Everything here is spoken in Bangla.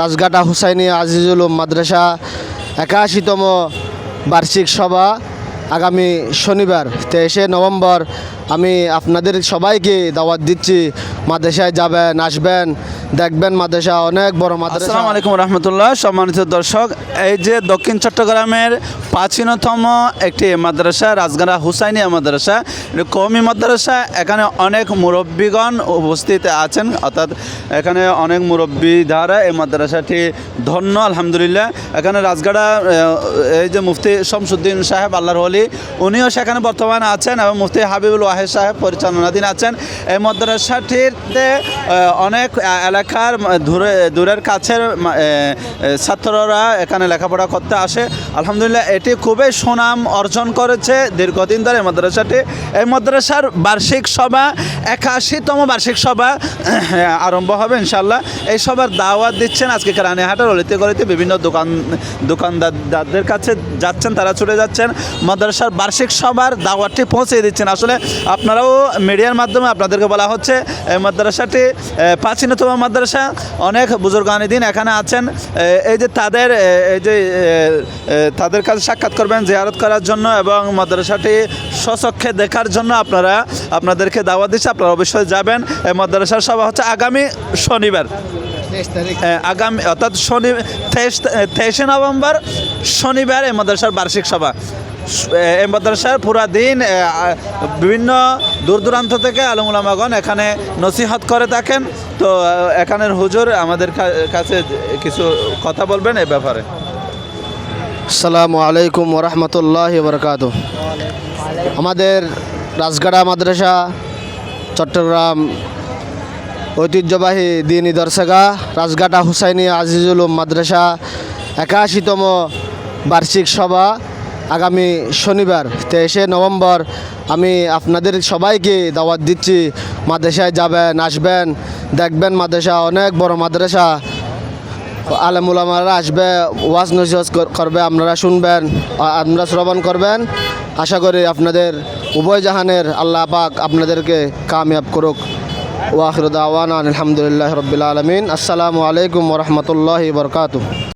রাজঘাটা হুসাইনি আজিজুল মাদ্রাসা একাশিতম বার্ষিক সভা আগামী শনিবার, তেইশে নভেম্বর। আমি আপনাদের সবাইকে দাওয়াত দিচ্ছি, মাদ্রাসায় যাবেন, আসবেন। দেখবেন মাদ্রাসা অনেক বড় মাদ্রাসা। আসসালামু আলাইকুম রহমতুল্লাহ সম্মানিত দর্শক এই যে দক্ষিণ চট্টগ্রামের প্রাচীনতম একটি মাদ্রাসা রাজগাড়া হুসাইনিয়া মাদ্রাসা কওমি মাদ্রাসা এখানে অনেক মুরব্বীগণ উপস্থিত আছেন অর্থাৎ এখানে অনেক মুরব্বী দ্বারা এই মাদ্রাসাটি ধন্য আলহামদুলিল্লাহ। এখানে রাজগাড়া এই যে মুফতি শামসুদ্দিন সাহেব আল্লাহর হলি উনিও সেখানে বর্তমানে আছেন এবং মুফতি হাবিবুল ওয়াহেদ সাহেব পরিচালনাধীন আছেন। এই মাদ্রাসাটিতে অনেক আহ, এলাকার দূরে, দূরের কাছের ছাত্ররা এখানে লেখাপড়া করতে আসে। আলহামদুলিল্লাহ, এটি খুবই সুনাম অর্জন করেছে দীর্ঘদিন ধরে মাদ্রাসাটি। এই মাদ্রাসার বার্ষিক সভা, একাশিতম বার্ষিক সভা, আরম্ভ হবে ইনশাল্লাহ এই সবার দাওয়াত দিচ্ছেন আজকে রানীহাটের অলিতে গলিতে বিভিন্ন দোকান দোকানদারদের কাছে যাচ্ছেন, তারা ছুটে যাচ্ছেন। মাদ্রাসার বার্ষিক সভার দাওয়াতটি পৌঁছে দিচ্ছেন। আসলে আপনারাও মিডিয়ার মাধ্যমে আপনাদেরকে বলা হচ্ছে, এই মাদ্রাসাটি প্রাচীনতম মাদ্রাসা অনেক বুজুর্গানি দিন এখানে আছেন। এই যে তাদের এই যে তাদের কাছে সাক্ষাৎ করবেন জিয়ারত করার জন্য এবং মাদ্রাসাটি স্বচক্ষে দেখার জন্য আপনারা আপনাদেরকে দাওয়াত দিচ্ছে আপনারা অবশ্যই যাবেন। এই মাদ্রাসার সভা হচ্ছে আগামী শনিবার। আগামী অর্থাৎ শনি তেইশ তেইশে নভেম্বর শনিবার এই মাদ্রাসার বার্ষিক সভা। মাদ্রাসার পুরা দিন বিভিন্ন দূর দূরান্ত থেকে আলমুলামাগণ এখানে নসিহত করে থাকেন। তো এখানের হুজুর আমাদের কাছে কিছু কথা বলবেন এ ব্যাপারে। আসসালামু আলাইকুম ওরহমতুল্লাহ বরকাত আমাদের রাজগাড়া মাদ্রাসা, চট্টগ্রাম ঐতিহ্যবাহী দিনী দর্শকা রাজগাটা হুসাইনি আজিজুল মাদ্রাসা, একাশিতম বার্ষিক সভা আগামী শনিবার, তেইশে নভেম্বর আমি আপনাদের সবাইকে দাওয়াত দিচ্ছি। মাদ্রাসায় যাবেন, আসবেন, দেখবেন মাদ্রাসা, অনেক বড় মাদ্রাসা। আলেমুলামারা আসবে, ওয়াজ কর- করবে, আপনারা শুনবেন আপনারা শ্রবণ করবেন। আশা করি আপনাদের উভয় জাহানের আল্লাহ পাক আপনাদেরকে কামিয়াব করুক। ওয়াখির দাওয়ান আলহামদুলিল্লাহ রবিল আলমিন। আসসালামু আলাইকুম রহমতুল্লাহ বরকাত